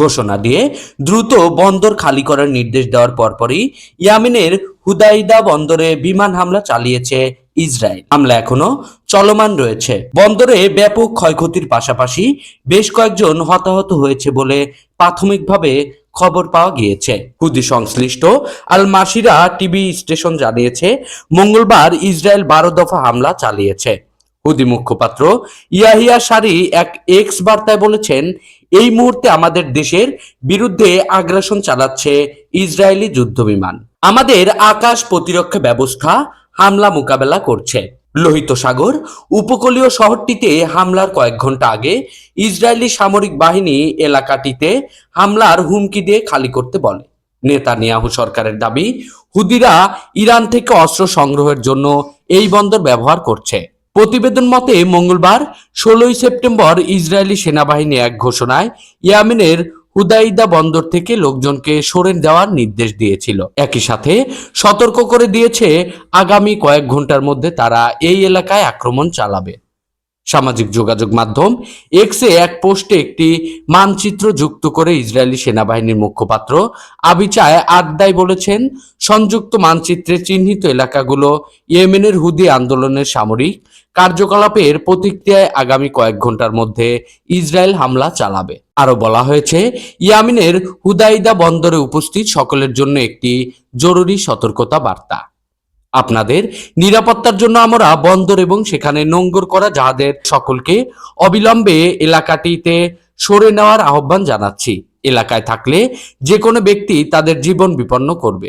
ঘোষণা দিয়ে দ্রুত বন্দর খালি করার নির্দেশ দেওয়ার পরপরই ইয়ামিনের হুদাইদা বন্দরে বিমান হামলা চালিয়েছে ইসরায়েল। হামলা এখনও চলমান রয়েছে। বন্দরে ব্যাপক ক্ষয়ক্ষতির পাশাপাশি বেশ কয়েকজন হতাহত হয়েছে বলে প্রাথমিকভাবে খবর পাওয়া গিয়েছে। হুদি সংশ্লিষ্ট আল মাসিরা টিভি স্টেশন জানিয়েছে, মঙ্গলবার ইসরায়েল বারো দফা হামলা চালিয়েছে। হুদি মুখপাত্র ইয়াহিয়া সারি এক এক্স বার্তায় বলেছেন, এই মুহূর্তে আমাদের দেশের বিরুদ্ধে আগ্রাসন চালাচ্ছে ইসরায়েলি যুদ্ধবিমান। আমাদের আকাশ প্রতিরক্ষা ব্যবস্থা হামলা মোকাবেলা করছে। লোহিত সাগর উপকূলীয় শহরটিতে হামলার কয়েক ঘণ্টা আগে ইসরায়েলি সামরিক বাহিনী এলাকাটিতে হামলার হুমকি দিয়ে খালি করতে বলে। নেতানিয়াহু সরকারের দাবি, হুদিরা ইরান থেকে অস্ত্র সংগ্রহের জন্য এই বন্দর ব্যবহার করছে। প্রতিবেদন মতে, মঙ্গলবার, ষোলোই সেপ্টেম্বর ইসরায়েলি সেনাবাহিনী এক ঘোষণায় ইয়ামেনের হুদাইদা বন্দর থেকে লোকজনকে সরে দেওয়ার নির্দেশ দিয়েছিল। একই সাথে সতর্ক করে দিয়েছে, আগামী কয়েক ঘণ্টার মধ্যে তারা এই এলাকায় আক্রমণ চালাবে। সামাজিক যোগাযোগ মাধ্যম এক্সে এক পোস্টে একটি মানচিত্র যুক্ত করে ইসরায়েলি সেনাবাহিনীর মুখপাত্র আবিচায় আড্ডায় বলেছেন, সংযুক্ত মানচিত্রে চিহ্নিত এলাকাগুলো ইয়েমেনের হুদি আন্দোলনের সামরিক কার্যকলাপের প্রতিক্রিয়ায় আগামী কয়েক ঘণ্টার মধ্যে ইসরায়েল হামলা চালাবে। আরও বলা হয়েছে, ইয়ামিনের হুদাইদা বন্দরে উপস্থিত সকলের জন্য একটি জরুরি সতর্কতা বার্তা। আপনাদের নিরাপত্তার জন্য আমরা বন্দর এবং সেখানে নোঙ্গর করা জাহাজের সকলকে অবিলম্বে এলাকাটিতে সরে নেওয়ার আহ্বান জানাচ্ছি। এলাকায় থাকলে যে কোনো ব্যক্তি তাদের জীবন বিপন্ন করবে।